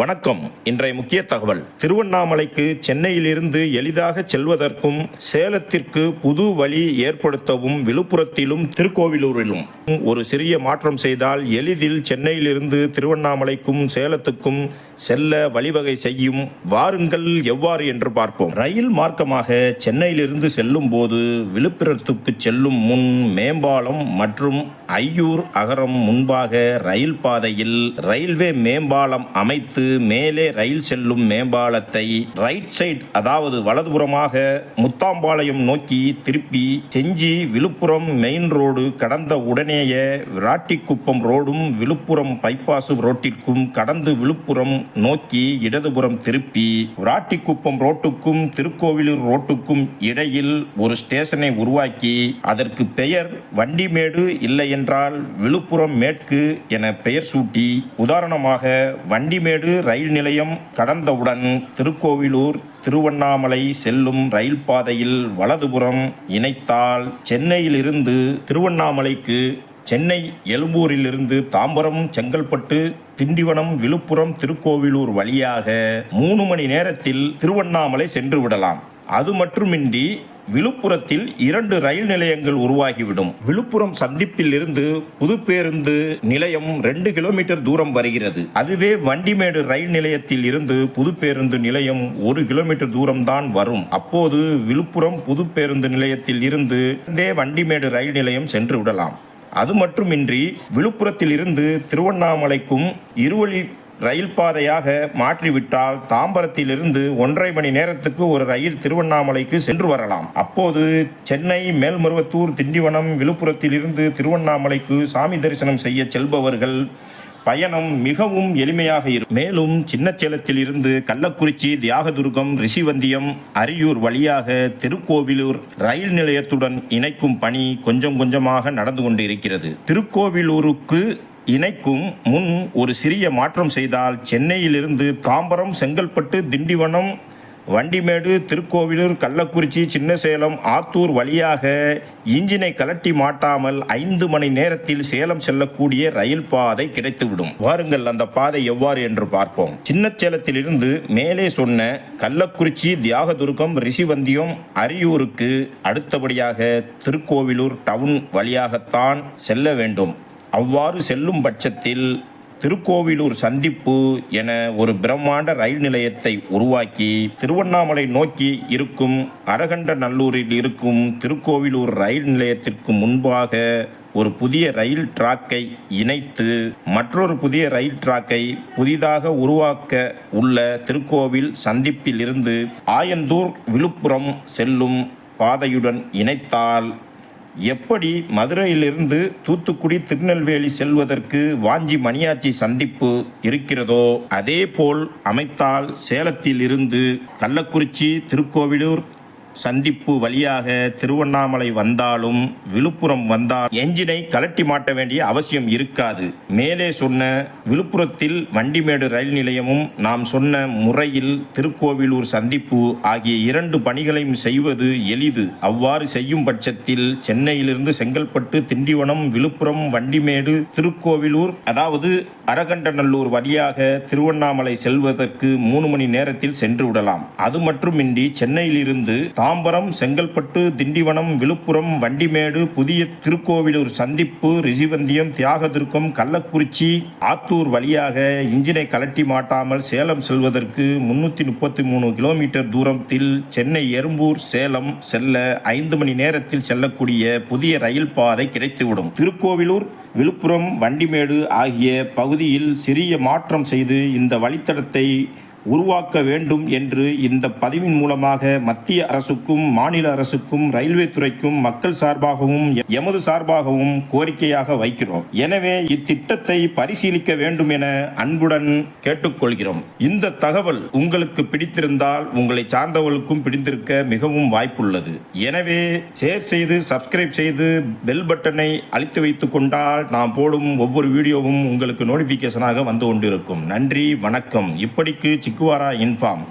வணக்கம். இன்றைய முக்கிய தகவல். திருவண்ணாமலைக்கு சென்னையிலிருந்து எளிதாக செல்வதற்கும் சேலத்திற்கு புது வழி ஏற்படுத்தவும் விழுப்புரத்திலும் திருக்கோவிலூரிலும். ஒரு சிறிய மாற்றம் செய்தால் எளிதில் சென்னையிலிருந்து திருவண்ணாமலைக்கும் சேலத்துக்கும் செல்ல வழிவகை செய்யும் வாருங்கள் எவ்வாறு என்று பார்ப்போம். ரயில் மார்க்கமாக சென்னையிலிருந்து செல்லும் போது விழுப்புரத்துக்கு செல்லும் முன் மேம்பாலம் மற்றும் ஐயூர் அகரம் முன்பாக ரயில் பாதையில் ரயில்வே மேம்பாலம் அமைத்து மேலே ரயில் செல்லும் மேம்பாலத்தை ரைட் சைட் அதாவது வலதுபுறமாக முத்தாம்பாளையம் நோக்கி திருப்பி செஞ்சி விழுப்புரம் மெயின் ரோடு கடந்த உடனேயே விராட்டிக்குப்பம் ரோடும் விழுப்புரம் பைபாஸ் ரோட்டிற்கும் கடந்து விழுப்புரம் நோக்கி இடதுபுறம் திருப்பி விராட்டிக்குப்பம் ரோட்டுக்கும் திருக்கோவிலூர் ரோட்டுக்கும் இடையில் ஒரு ஸ்டேஷனை உருவாக்கி அதற்கு பெயர் வண்டிமேடு இல்லை என்றால் விழுப்புரம் மேற்கு என பெயர் சூட்டி உதாரணமாக வண்டிமேடு ரயில் நிலையம் கடந்தவுடன் திருக்கோவிலூர் திருவண்ணாமலை செல்லும் ரயில் பாதையில் வலதுபுறம் இணைத்தால் சென்னையிலிருந்து திருவண்ணாமலைக்கு சென்னை எழும்பூரிலிருந்து தாம்பரம் செங்கல்பட்டு திண்டிவனம் விழுப்புரம் திருக்கோவிலூர் வழியாக மூணு மணி நேரத்தில் திருவண்ணாமலை சென்று விடலாம். அது மட்டுமின்றி விழுப்புரத்தில் இரண்டு ரயில் நிலையங்கள் உருவாகிவிடும். விழுப்புரம் சந்திப்பில் இருந்து புது பேருந்து நிலையம் ரெண்டு கிலோமீட்டர் தூரம் வருகிறது. அதுவே வண்டிமேடு ரயில் நிலையத்தில் இருந்து புது பேருந்து நிலையம் ஒரு கிலோமீட்டர் தூரம் தான் வரும். அப்போது விழுப்புரம் புது பேருந்து நிலையத்தில் இருந்து இதே வண்டிமேடு ரயில் நிலையம் சென்று விடலாம். அது மட்டுமின்றி விழுப்புரத்தில் இருந்து திருவண்ணாமலைக்கும் இருவழி ரயில் பாதையாக மாற்றிவிட்டால் தாம்பரத்திலிருந்து ஒன்றரை மணி நேரத்துக்கு ஒரு ரயில் திருவண்ணாமலைக்கு சென்று வரலாம். அப்போது சென்னை மேல்மருவத்தூர் திண்டிவனம் விழுப்புரத்திலிருந்து திருவண்ணாமலைக்கு சாமி தரிசனம் செய்ய செல்பவர்கள் பயணம் மிகவும் எளிமையாக இருக்கும். மேலும் சின்னச்சேலத்தில் இருந்து கள்ளக்குறிச்சி தியாகதுர்கம் ரிஷிவந்தியம் அரியூர் வழியாக திருக்கோவிலூர் ரயில் நிலையத்துடன் இணைக்கும் பணி கொஞ்சம் கொஞ்சமாக நடந்து கொண்டு இருக்கிறது திருக்கோவிலூருக்கு இணைக்கும் முன் ஒரு சிறிய மாற்றம் செய்தால் சென்னையிலிருந்து தாம்பரம் செங்கல்பட்டு திண்டிவனம் வண்டிமேடு திருக்கோவிலூர் கள்ளக்குறிச்சி சின்னசேலம் ஆத்தூர் வழியாக இன்ஜினை கலட்டி மாட்டாமல் ஐந்து மணி நேரத்தில் சேலம் செல்லக்கூடிய ரயில் பாதை கிடைத்துவிடும். வாருங்கள் அந்த பாதை எவ்வாறு என்று பார்ப்போம். சின்னசேலத்திலிருந்து மேலே சொன்ன கள்ளக்குறிச்சி தியாகதுர்கம் ரிஷிவந்தியம் அரியூருக்கு அடுத்தபடியாக திருக்கோவிலூர் டவுன் வழியாகத்தான் செல்ல வேண்டும். அவ்வாறு செல்லும் பட்சத்தில் திருக்கோவிலூர் சந்திப்பு என ஒரு பிரம்மாண்ட ரயில் நிலையத்தை உருவாக்கி திருவண்ணாமலை நோக்கி இருக்கும் அரகண்ட நல்லூரில் இருக்கும் திருக்கோவிலூர் ரயில் நிலையத்திற்கு முன்பாக ஒரு புதிய ரயில் டிராக்கை இணைத்து மற்றொரு புதிய ரயில் டிராக்கை புதிதாக உருவாக்க உள்ள திருக்கோவில் சந்திப்பில் இருந்து ஆயந்தூர் விழுப்புரம் செல்லும் பாதையுடன் இணைத்தால் எப்படி மதுரையிலிருந்து தூத்துக்குடி திருநெல்வேலி செல்வதற்கு வாஞ்சி மணியாச்சி சந்திப்பு இருக்கிறதோ அதேபோல் அமைத்தால் சேலத்தில் இருந்து கள்ளக்குறிச்சி திருக்கோவிலூர் சந்திப்பு வழியாக திருவண்ணாமலை வந்தாலும் விழுப்புரம் வந்தால் என்ஜினை கலட்டி மாட்ட வேண்டிய அவசியம் இருக்காது. மேலே சொன்ன விழுப்புரத்தில் வண்டிமேடு ரயில் நிலையமும் நாம் சொன்ன முறையில் திருக்கோவிலூர் சந்திப்பு ஆகிய இரண்டு பணிகளையும் செய்வது எளிது. அவ்வாறு செய்யும் பட்சத்தில் சென்னையிலிருந்து செங்கல்பட்டு திண்டிவனம் விழுப்புரம் வண்டிமேடு திருக்கோவிலூர் அதாவது அரகண்டநல்லூர் வழியாக திருவண்ணாமலை செல்வதற்கு மூணு மணி நேரத்தில் சென்று விடலாம். அது மட்டுமின்றி சென்னையிலிருந்து தாம்பரம் செங்கல்பட்டு திண்டிவனம் விழுப்புரம் வண்டிமேடு புதிய திருக்கோவிலூர் சந்திப்பு ரிஷிவந்தியம் தியாகதுர்க்கம் கள்ளக்குறிச்சி ஆத்தூர் வழியாக இன்ஜினை கலட்டி மாட்டாமல் சேலம் செல்வதற்கு முன்னூற்றி முப்பத்தி மூணு கிலோமீட்டர் தூரத்தில் சென்னை எறும்பூர் சேலம் செல்ல ஐந்து மணி நேரத்தில் செல்லக்கூடிய புதிய ரயில் பாதை கிடைத்துவிடும். திருக்கோவிலூர் விழுப்புரம் வண்டிமேடு ஆகிய பகுதியில் சிறிய மாற்றம் செய்து இந்த வழித்தடத்தை உருவாக்க வேண்டும் என்று இந்த பதிவின் மூலமாக மத்திய அரசுக்கும் மாநில அரசுக்கும் ரயில்வே துறைக்கும் மக்கள் சார்பாகவும் எமது சார்பாகவும் கோரிக்கையாக வைக்கிறோம். எனவே இத்திட்டத்தை பரிசீலிக்க வேண்டும் என அன்புடன் கேட்டுக்கொள்கிறோம். இந்த தகவல் உங்களுக்கு பிடித்திருந்தால் உங்களை சார்ந்தவர்களுக்கும் பிடித்திருக்க மிகவும் வாய்ப்புள்ளது. எனவே ஷேர் செய்து சப்ஸ்கிரைப் செய்து பெல் பட்டனை அழித்து வைத்துக் கொண்டால் நாம் போடும் ஒவ்வொரு வீடியோவும் உங்களுக்கு நோட்டிபிகேஷனாக வந்து கொண்டிருக்கும். நன்றி வணக்கம். இப்படிக்கு Sikuara Inform.